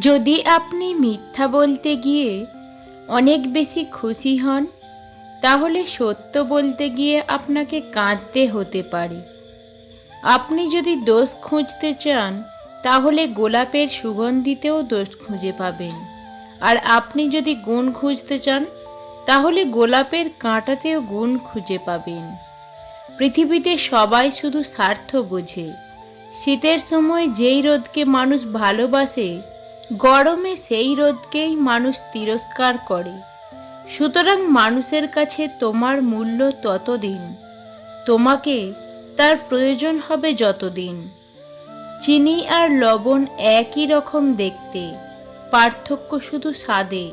যদি আপনি মিথ্যা বলতে গিয়ে অনেক বেশি খুশি হন, তাহলে সত্য বলতে গিয়ে আপনাকে কাঁদতে হতে পারে। আপনি যদি দোষ খুঁজতে চান, তাহলে গোলাপের সুগন্ধিতেও দোষ খুঁজে পাবেন। আর আপনি যদি গুণ খুঁজতে চান, তাহলে গোলাপের কাঁটাতেও গুণ খুঁজে পাবেন। পৃথিবীতে সবাই শুধু স্বার্থ বোঝে। শীতের সময় যেই রোদকে মানুষ ভালোবাসে গরমে সেই রোদকেই মানুষ তিরস্কার করে। সুতরাং মানুষের কাছে তোমার মূল্য ততদিন। তোমাকে তার প্রয়োজন হবে যতদিন। চিনি আর লবণ একই রকম দেখতে, পার্থক্য শুধু স্বাদে।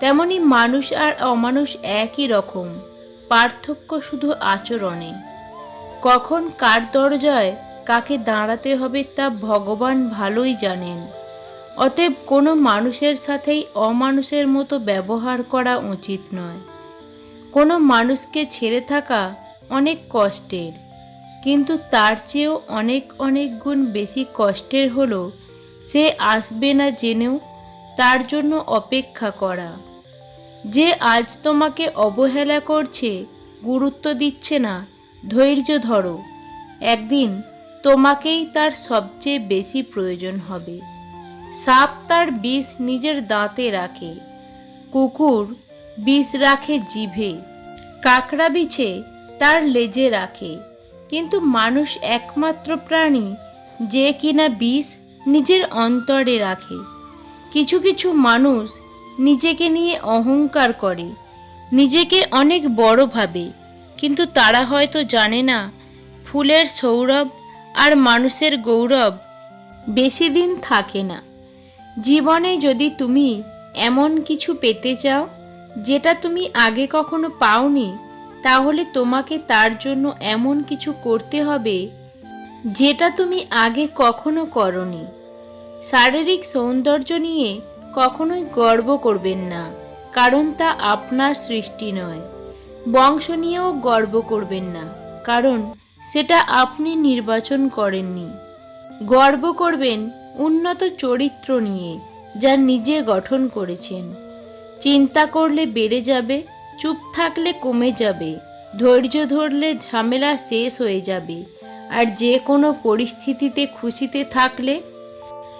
তেমনি মানুষ আর অমানুষ একই রকম, পার্থক্য শুধু আচরণে। কখন কার দরজায় কাকে দাঁড়াতে হবে তা ভগবান ভালোই জানেন। অতএব কোনো মানুষের সাথেই অমানুষের মতো ব্যবহার করা উচিত নয়। কোনো মানুষকে ছেড়ে থাকা অনেক কষ্টের, কিন্তু তার চেয়েও অনেক অনেক গুণ বেশি কষ্টের হলো সে আসবে না জেনেও তার জন্য অপেক্ষা করা। যে আজ তোমাকে অবহেলা করছে, গুরুত্ব দিচ্ছে না, ধৈর্য ধরো। একদিন তোমাকেই তার সবচেয়ে বেশি প্রয়োজন হবে। সাপ তার বিষ নিজের দাঁতে রাখে। কুকুর বিষ রাখে জিভে। কাঁকড়া বিছে তার লেজে রাখে। কিন্তু মানুষ একমাত্র প্রাণী যে কিনা বিষ নিজের অন্তরে রাখে। কিছু কিছু মানুষ নিজেকে নিয়ে অহংকার করে। নিজেকে অনেক বড় ভাবে। কিন্তু তারা হয়তো জানে না, ফুলের সৌরভ আর মানুষের গৌরব বেশি দিন থাকে না। জীবনে যদি তুমি এমন কিছু পেতে চাও, যেটা তুমি আগে কখনো পাওনি, তাহলে তোমাকে তার জন্য এমন কিছু করতে হবে, যেটা তুমি আগে কখনো করনি। শারীরিক সৌন্দর্য নিয়ে কখনোই গর্ব করবেন না, কারণ তা আপনার সৃষ্টি নয়। বংশ নিয়েও গর্ব করবেন না, কারণ সেটা আপনি নির্বাচন করেননি। গর্ব করবেন উন্নত চরিত্র নিয়ে যা নিজে গঠন করেছেন। চিন্তা করলে বেড়ে যাবে, চুপ থাকলে কমে যাবে, ধৈর্য ধরলে ঝামেলা শেষ হয়ে যাবে। আর যে কোনো পরিস্থিতিতে খুশিতে থাকলে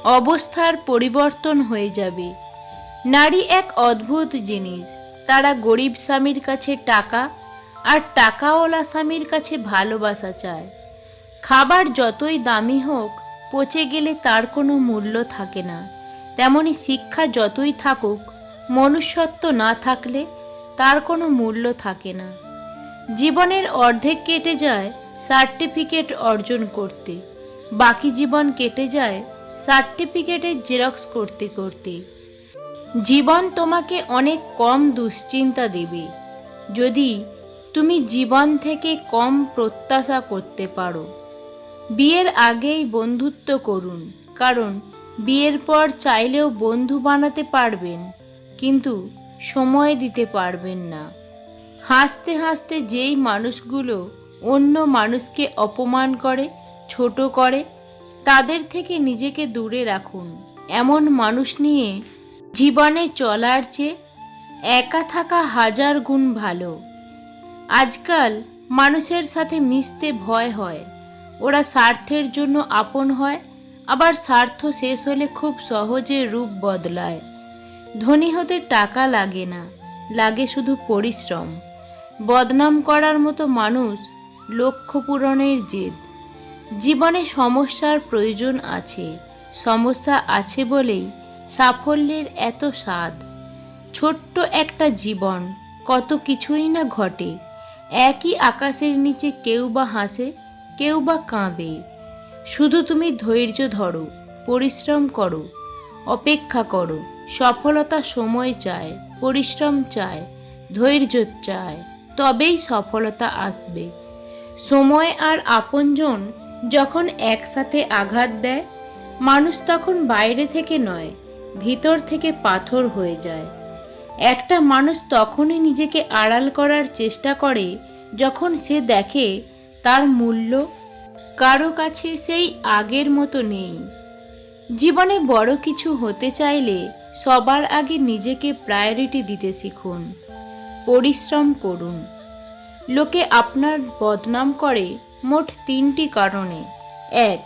অবস্থার পরিবর্তন হয়ে যাবে। নারী এক অদ্ভুত জিনিস, তারা গরিব স্বামীর কাছে টাকা আর টাকাওয়ালা স্বামীর কাছে ভালোবাসা চায়। খাবার যতই দামি হোক পচে গেলে তার কোনো মূল্য থাকে না। তেমনি শিক্ষা যতই থাকুক, মনুষ্যত্ব না থাকলে তার কোনো মূল্য থাকে না। জীবনের অর্ধেক কেটে যায় সার্টিফিকেট অর্জন করতে। বাকি জীবন কেটে যায় সার্টিফিকেটের জেরক্স করতে করতে। জীবন তোমাকে অনেক কম দুশ্চিন্তা দেবে। যদি তুমি জীবন থেকে কম প্রত্যাশা করতে পারো। বিয়ের আগেই বন্ধুত্ব করুন, কারণ বিয়ের পর চাইলেও বন্ধু বানাতে পারবেন, কিন্তু সময় দিতে পারবেন না। হাসতে হাসতে যেই মানুষগুলো অন্য মানুষকে অপমান করে, ছোট করে, তাদের থেকে নিজেকে দূরে রাখুন। এমন মানুষ নিয়ে জীবনে চলার চেয়ে একা থাকা হাজার গুণ ভালো। আজকাল মানুষের সাথে মিশতে ভয় হয়। ওরা স্বার্থের জন্য আপন হয়, আবার স্বার্থ শেষ হলে খুব সহজে রূপ বদলায়। ধনী হতে টাকা লাগে না, লাগে শুধু পরিশ্রম। বদনাম করার মতো মানুষ লক্ষ্য পূরণের জেদ। জীবনে সমস্যার প্রয়োজন আছে, সমস্যা আছে বলেই সাফল্যের এত স্বাদ। ছোট্ট একটা জীবন কত কিছুই না ঘটে, একই আকাশের নিচে কেউ বা হাসে কেউ বা কাঁদে। শুধু তুমি ধৈর্য ধরো, পরিশ্রম করো, অপেক্ষা করো, সফলতা সময় চায়, পরিশ্রম চায়, ধৈর্য চায়, তবেই সফলতা আসবে। সময় আর আপনজন যখন একসাথে আঘাত দেয়, মানুষ তখন বাইরে থেকে নয়, ভিতর থেকে পাথর হয়ে যায়। একটা মানুষ তখনই নিজেকে আড়াল করার চেষ্টা করে যখন সে দেখে তার মূল্য কারও কাছে সেই আগের মতো নেই। জীবনে বড় কিছু হতে চাইলে সবার আগে নিজেকে প্রায়োরিটি দিতে শিখুন, পরিশ্রম করুন। লোকে আপনার বদনাম করে মোট তিনটি কারণে। এক,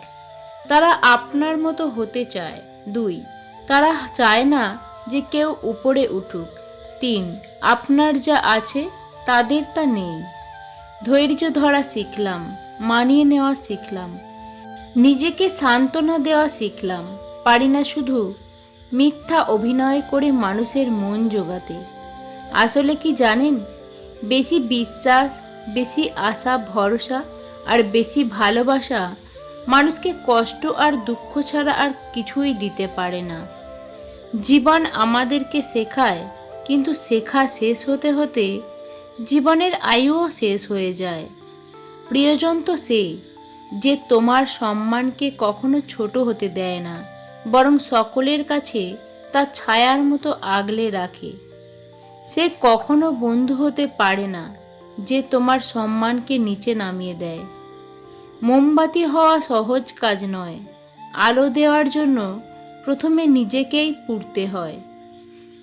তারা আপনার মতো হতে চায়। দুই, তারা চায় না যে কেউ উপরে উঠুক। তিন, আপনার যা আছে তাদের তা নেই। ধৈর্য ধরা শিখলাম, মানিয়ে নেওয়া শিখলাম। নিজেকে সান্ত্বনা দেওয়া শিখলাম, পারি না শুধু মিথ্যা অভিনয় করে মানুষের মন জোগাতে। আসলে কি জানেন? বেশি বিশ্বাস, বেশি আশা, ভরসা আর বেশি ভালোবাসা মানুষকে কষ্ট আর দুঃখ ছাড়া আর কিছুই দিতে পারে না। জীবন আমাদেরকে শেখায়, কিন্তু শেখা শেষ হতে হতে জীবনের আয়ুও শেষ হয়ে যায়। প্রিয়জন তো সে, যে তোমার সম্মানকে কখনো ছোট হতে দেয় না, বরং সকলের কাছে তার ছায়ার মতো আগলে রাখে। সে কখনো বন্ধু হতে পারে না, যে তোমার সম্মানকে নিচে নামিয়ে দেয়। মোমবাতি হওয়া সহজ কাজ নয়, আলো দেওয়ার জন্য প্রথমে নিজেকেই পুড়তে হয়।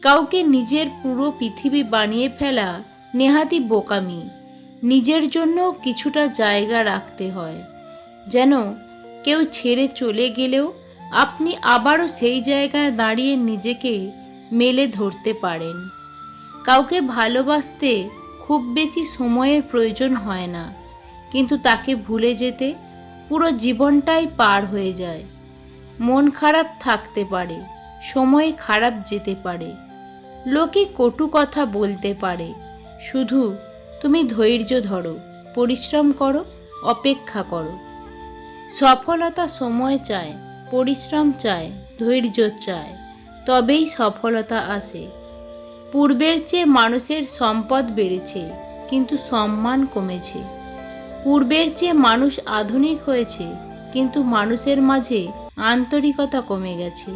কাউকে নিজের পুরো পৃথিবী বানিয়ে ফেলা নেহাতি বোকামি। নিজের জন্য কিছুটা জায়গা রাখতে হয়। যেন কেউ ছেড়ে চলে গেলেও আপনি আবারও সেই জায়গায় দাঁড়িয়ে নিজেকে মেলে ধরতে পারেন। কাউকে ভালোবাসতে খুব বেশি সময়ের প্রয়োজন হয় না। কিন্তু তাকে ভুলে যেতে পুরো জীবনটাই পার হয়ে যায়। মন খারাপ থাকতে পারে, সময় খারাপ যেতে পারে। লোকে কটু কথা বলতে পারে। শুধু তুমি ধৈর্য ধরো, পরিশ্রম করো, অপেক্ষা করো। সফলতা সময় চায়, পরিশ্রম চায়, ধৈর্য চায়, তবেই সফলতা আসে। পূর্বের চেয়ে মানুষের সম্পদ বেড়েছে, কিন্তু সম্মান কমেছে। পূর্বের চেয়ে মানুষ আধুনিক হয়েছে, কিন্তু মানুষের মাঝে আন্তরিকতা কমে গেছে।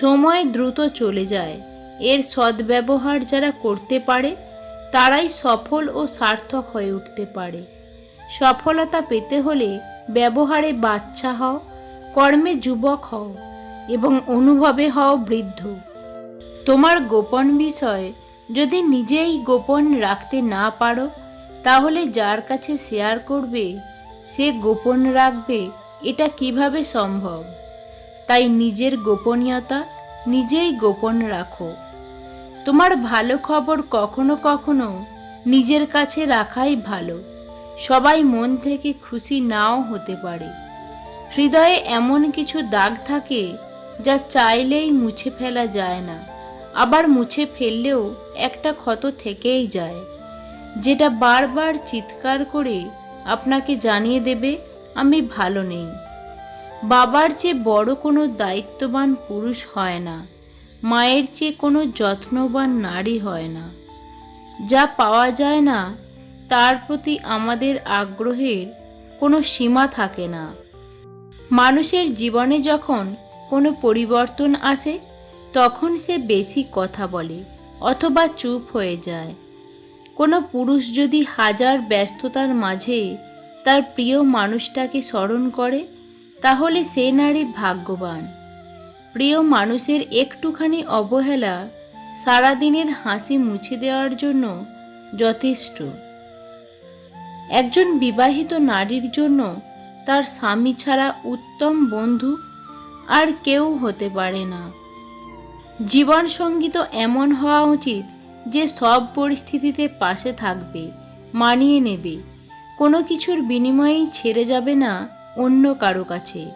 সময় দ্রুত চলে যায়, এর সদ্ব্যবহার যারা করতে পারে তারাই সফল ও সার্থক হয়ে উঠতে পারে। সফলতা পেতে হলে ব্যবহারে বাচ্চা হও, কর্মে যুবক হও এবং অনুভবে হও বৃদ্ধ। তোমার গোপন বিষয় যদি নিজেই গোপন রাখতে না পারো, তাহলে যার কাছে শেয়ার করবে, সে গোপন রাখবে, এটা কীভাবে সম্ভব? তাই নিজের গোপনীয়তা নিজেই গোপন রাখো। তোমার ভালো খবর কখনো কখনো নিজের কাছে রাখাই ভালো। সবাই মন থেকে খুশি নাও হতে পারে। হৃদয়ে এমন কিছু দাগ থাকে যা চাইলেই মুছে ফেলা যায় না। আবার মুছে ফেললেও একটা ক্ষত থেকেই যায়। যেটা বারবার চিৎকার করে আপনাকে জানিয়ে দেবে, আমি ভালো নেই। বাবার চেয়ে বড় কোনো দায়িত্ববান পুরুষ হয় না। মায়ের চেয়ে কোনো যত্নবান নারী হয় না। যা পাওয়া যায় না, তার প্রতি আমাদের আগ্রহের কোনো সীমা থাকে না। মানুষের জীবনে যখন কোনো পরিবর্তন আসে, তখন সে বেশি কথা বলে অথবা চুপ হয়ে যায়। কোনো পুরুষ যদি হাজার ব্যস্ততার মাঝে তার প্রিয় মানুষটাকে স্মরণ করে, তাহলে সে নারী ভাগ্যবান। প্রিয় মানুষের একটুখানি অবহেলা সারাদিনের হাসি মুছে দেওয়ার জন্য যথেষ্ট। একজন বিবাহিত নারীর জন্য তার স্বামী ছাড়া উত্তম বন্ধু আর কেউ হতে পারে না। জীবন সঙ্গী তো এমন হওয়া উচিত যে সব পরিস্থিতিতে পাশে থাকবে, মানিয়ে নেবে। কোনো কিছুর বিনিময়েই ছেড়ে যাবে না অন্য কারও কাছে।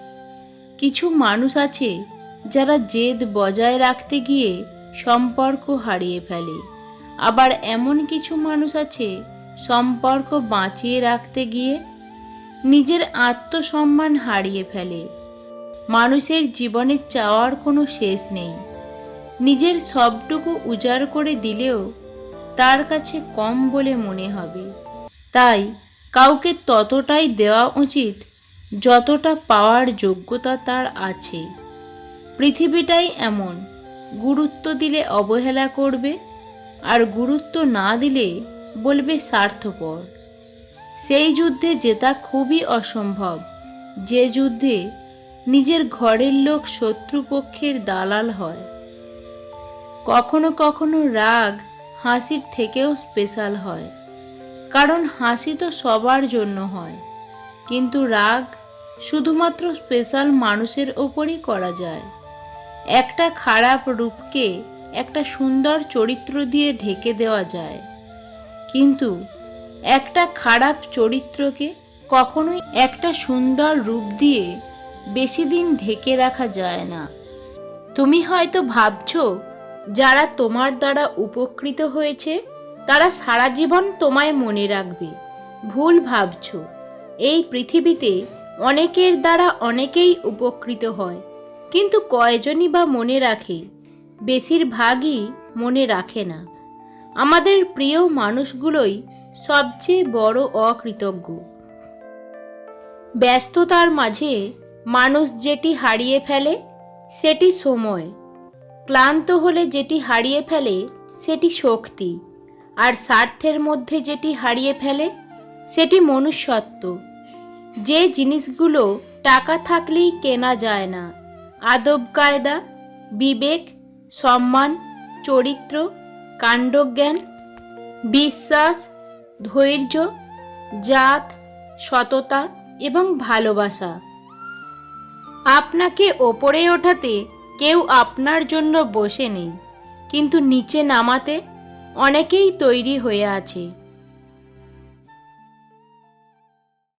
কিছু মানুষ আছে যারা জেদ বজায় রাখতে গিয়ে সম্পর্ক হারিয়ে ফেলে। আবার এমন কিছু মানুষ আছে সম্পর্ক বাঁচিয়ে রাখতে গিয়ে নিজের আত্মসম্মান হারিয়ে ফেলে। মানুষের জীবনে চাওয়ার কোনো শেষ নেই। নিজের সবটুকু উজাড় করে দিলেও তার কাছে কম বলে মনে হবে। তাই কাউকে ততটাই দেওয়া উচিত যতটা পাওয়ার যোগ্যতা তার আছে। পৃথিবীটাই এমন। গুরুত্ব দিলে অবহেলা করবে, আর গুরুত্ব না দিলে বলবে স্বার্থপর। সেই যুদ্ধে জেতা খুবই অসম্ভব। যে যুদ্ধে নিজের ঘরের লোক শত্রুপক্ষের দালাল হয়। কখনো কখনো রাগ হাসির থেকেও স্পেশাল হয়। কারণ হাসি তো সবার জন্য হয়। কিন্তু রাগ শুধুমাত্র স্পেশাল মানুষের ওপরই করা যায়। একটা খারাপ রূপকে একটা সুন্দর চরিত্র দিয়ে ঢেকে দেওয়া যায়। কিন্তু একটা খারাপ চরিত্রকে কখনোই একটা সুন্দর রূপ দিয়ে বেশি দিন ঢেকে রাখা যায় না। তুমি হয়তো ভাবছ, যারা তোমার দ্বারা উপকৃত হয়েছে, তারা সারা জীবন তোমায় মনে রাখবে। ভুল ভাবছ। এই পৃথিবীতে অনেকের দ্বারা অনেকেই উপকৃত হয়। কিন্তু কয়জনই বা মনে রাখে, বেশিরভাগই মনে রাখে না। আমাদের প্রিয় মানুষগুলোই সবচেয়ে বড় অকৃতজ্ঞ। ব্যস্ততার মাঝে মানুষ যেটি হারিয়ে ফেলে, সেটি সময়। ক্লান্ত হলে যেটি হারিয়ে ফেলে, সেটি শক্তি। আর স্বার্থের মধ্যে যেটি হারিয়ে ফেলে, সেটি মনুষ্যত্ব। যে জিনিসগুলো টাকা থাকলেই কেনা যায় না আদব কায়দা, বিবেক, সম্মান, চরিত্র, কাণ্ডজ্ঞান, বিশ্বাস, ধৈর্য, জাত, সততা এবং ভালোবাসা। আপনাকে ওপরে ওঠাতে কেউ আপনার জন্য বসে নেই কিন্তু নিচে নামাতে অনেকেই তৈরি হয়ে আছে।